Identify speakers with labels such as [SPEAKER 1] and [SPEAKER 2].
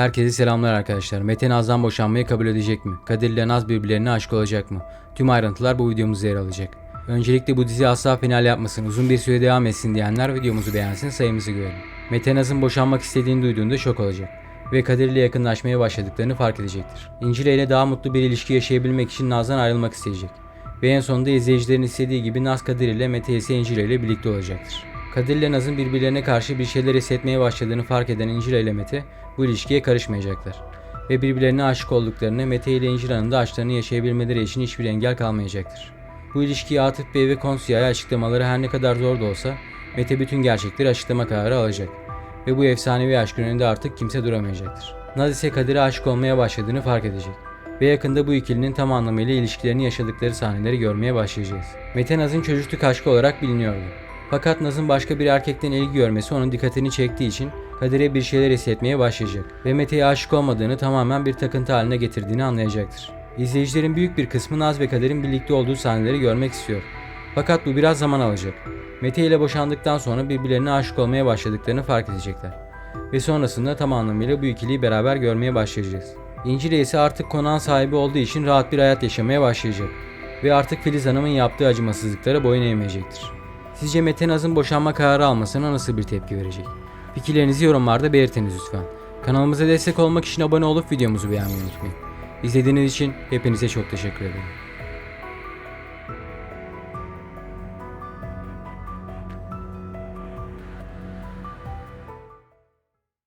[SPEAKER 1] Herkese selamlar arkadaşlar. Mete Naz'dan boşanmayı kabul edecek mi? Kadir ile Naz birbirlerine aşık olacak mı? Tüm ayrıntılar bu videomuzda yer alacak. Öncelikle bu dizi asla final yapmasın, uzun bir süre devam etsin diyenler videomuzu beğensin, sayımızı görelim. Mete Naz'ın boşanmak istediğini duyduğunda şok olacak ve Kadir ile yakınlaşmaya başladıklarını fark edecektir. İncile ile daha mutlu bir ilişki yaşayabilmek için Naz'dan ayrılmak isteyecek. Ve en sonunda izleyicilerin istediği gibi Naz Kadir ile Mete ise İncile ile birlikte olacaktır. Kadir ile Naz'ın birbirlerine karşı bir şeyler hissetmeye başladığını fark eden İncile ile Mete bu ilişkiye karışmayacaklar. Ve birbirlerine aşık olduklarını Mete ile İncila'nın da aşklarını yaşayabilmeleri için hiçbir engel kalmayacaktır. Bu ilişkiyi Atıf Bey ve Konsu'ya açıklamaları her ne kadar zor da olsa Mete bütün gerçekleri açıklama kararı alacak. Ve bu efsanevi aşkın önünde artık kimse duramayacaktır. Naz ise Kadir'e aşık olmaya başladığını fark edecek. Ve yakında bu ikilinin tam anlamıyla ilişkilerini yaşadıkları sahneleri görmeye başlayacağız. Mete Naz'ın çocukluk aşkı olarak biliniyordu. Fakat Naz'ın başka bir erkekten ilgi görmesi onun dikkatini çektiği için Kadir'e bir şeyler hissetmeye başlayacak ve Mete'ye aşık olmadığını tamamen bir takıntı haline getirdiğini anlayacaktır. İzleyicilerin büyük bir kısmı Naz ve Kadir'in birlikte olduğu sahneleri görmek istiyor. Fakat bu biraz zaman alacak. Mete ile boşandıktan sonra birbirlerine aşık olmaya başladıklarını fark edecekler. Ve sonrasında tam anlamıyla bu ikiliyi beraber görmeye başlayacağız. İncil'e ise artık konağın sahibi olduğu için rahat bir hayat yaşamaya başlayacak. Ve artık Filiz Hanım'ın yaptığı acımasızlıklara boyun eğmeyecektir. Sizce Mete Naz'ın boşanma kararı almasına nasıl bir tepki verecek? Fikirlerinizi yorumlarda belirtiniz lütfen. Kanalımıza destek olmak için abone olup videomuzu beğenmeyi unutmayın. İzlediğiniz için hepinize çok teşekkür ederim.